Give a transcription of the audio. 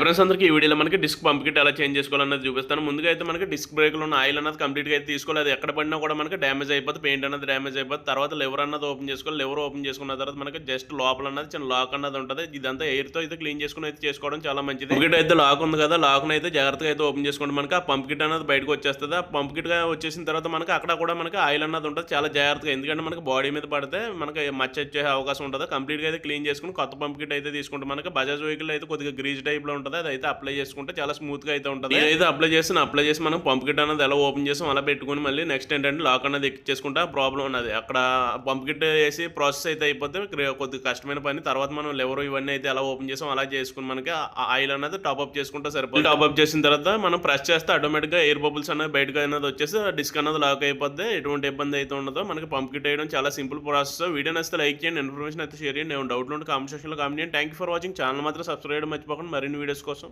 Friends అందరికీ ఈ వీడియోలో మనకి డిస్క్ పంప్ కిట్ ఎలా చేంజ్ చేసుకోవాలన్నది చూపిస్తాను. ముందుగా అయితే మనకి డిస్క్ బ్రేక్లో ఉన్న ఆయిల్ అన్నది కంప్లీట్గా అయితే తీసుకోవాలి. అది ఎక్కడ పడినా కూడా మనకి డ్యామేజ్ అయిపోతుంది పెయింట్ అన్నది డ్యామేజ్ అయిపోతుంది తర్వాత లెవర్ అన్నది ఓపెన్ చేసుకోవాలి. లెవర్ ఓపెన్ చేసుకున్న తర్వాత మనకి జస్ట్ లోపల అన్నది చిన్న లాక్ అన్నది ఉంటుంది. ఇదంతా ఎయిర్తో అయితే క్లీన్ చేసుకుని అయితే చేసుకోవడం చాలా మంచిది. పంప్ కిట్ అయితే లాక్ ఉంది కదా లాక్ అయితే జాగ్రత్తగా అయితే ఓపెన్ చేసుకోండి. మనకి ఆ పంప్ కిట్ అన్నది బయటకు వచ్చేస్తుంది. ఆ పంప్ కిట్ వచ్చేసిన తర్వాత మనకి అక్కడ కూడా మనకి ఆయిల్ అన్నది ఉంటుంది. చాలా జాగ్రత్తగా ఎందుకంటే మనకి బాడీ మీద పడితే మనకి మచ్చ వచ్చే అవకాశం ఉంటుంది. కంప్లీట్గా అయితే క్లీన్ చేసుకుని కొత్త పంప్ కిట్ అయితే తీసుకుంటాం. మనకి బజాజ్ వెహికల్ అయితే కొద్దిగా గ్రీజ్ టైప్లో ఉంటుంది అది అయితే అప్లై చేసుకుంటే చాలా స్మూత్గా అయితే ఉంటుంది. అయితే అప్లై చేసి అప్లై చేసి మనం పంప్ కిట్ అనేది ఎలా ఓపెన్ చేసాం అలా పెట్టుకుని మళ్ళీ నెక్స్ట్ ఏంటంటే లాక్ అనేది ఎక్కించేసుకుంటే ప్రాబ్లం ఉన్నది. అక్కడ పంప్ కిట్ వేసి ప్రాసెస్ అయితే అయిపోతే కొద్దిగా కష్టమైన పని తర్వాత మనం లెవర్ ఇవన్నీ అయితే ఎలా ఓపెన్ చేసాం అలా చేసుకుని మనకి ఆయిల్ అనేది టాప్ అప్ చేసుకుంటే సరిపోతుంది. టాప్ అప్ చేసిన తర్వాత మనం ప్రెస్ చేస్తే ఆటోమేటిక్గా ఎయిర్ బబుల్స్ అనేది బయటకు అనేది వచ్చేసి డిస్క్ అనేది లాక్ అయిపోద్ది. ఎటువంటి ఇబ్బంది అయితే ఉండదో. మనకి పంప్ కిట్ వేయడం చాలా సింపుల్ ప్రాసెస్ వీడియో నచ్చితే లైక్ చేయండి ఇన్ఫర్మేషన్ అయితే షేర్ చేయండి. డౌట్లు ఉంటే కామెంట్ సెక్షన్లో కామెంట్ చేయండి. Thank you for watching channel మాత్రం సబ్స్క్రైబ్ చేయడం మర్చిపోకండి. మరిన్ని వీడియోస్ కోసం